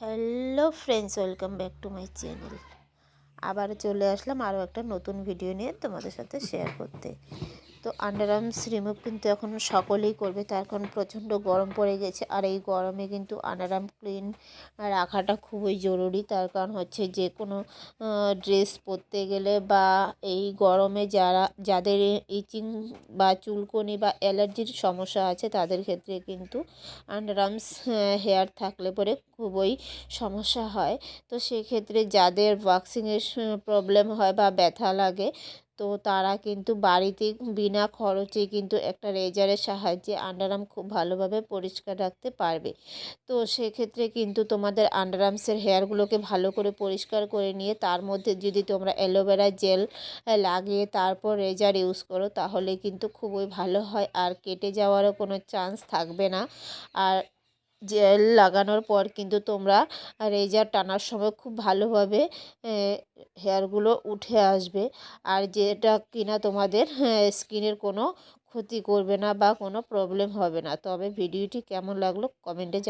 Hello friends welcome back to my channel আবার চলে আসলাম আরও একটা নতুন ভিডিও নিয়ে তোমাদের সাথে শেয়ার করতে। তো আন্ডার আর্মস রিমুভ কিন্তু এখন সকলেই করবে। তার কারণ প্রচণ্ড গরম পড়ে গেছে। আর এই গরমে কিন্তু আন্ডার আর্ম ক্লিন রাখাটা খুবই জরুরি। তার কারণ হচ্ছে যে কোনো ড্রেস পরতে গেলে বা এই গরমে যারা, যাদের ইচিং বা চুলকনি বা অ্যালার্জির সমস্যা আছে, তাদের ক্ষেত্রে কিন্তু আন্ডার আর্মস হেয়ার থাকলে পরে খুবই সমস্যা হয়। তো সেক্ষেত্রে যাদের ওয়াক্সিংয়ের প্রবলেম হয় বা ব্যথা লাগে তো তারা কিন্তু বাড়িতে বিনা খরচে কিন্তু একটা রেজারের সাহায্যে আন্ডারআর্ম খুব ভালোভাবে পরিষ্কার রাখতে পারবে। তো সেক্ষেত্রে কিন্তু তোমাদের আন্ডারআর্মসের হেয়ারগুলোকে ভালো করে পরিষ্কার করে নিয়ে তার মধ্যে যদি তোমরা অ্যালোভেরা জেল লাগিয়ে তারপর রেজার ইউজ করো তাহলে কিন্তু খুবই ভালো হয় আর কেটে যাওয়ারও কোনো চান্স থাকবে না। আর জেল লাগানোর পর কিন্তু তোমরা রেজার টানার সময় খুব ভালোভাবে হেয়ারগুলো উঠে আসবে। আর যেটা কিনা তোমাদের স্কিনের কোনো ক্ষতি করবে না বা কোনো প্রবলেম হবে না। তবে ভিডিওটি কেমন লাগল কমেন্টে জান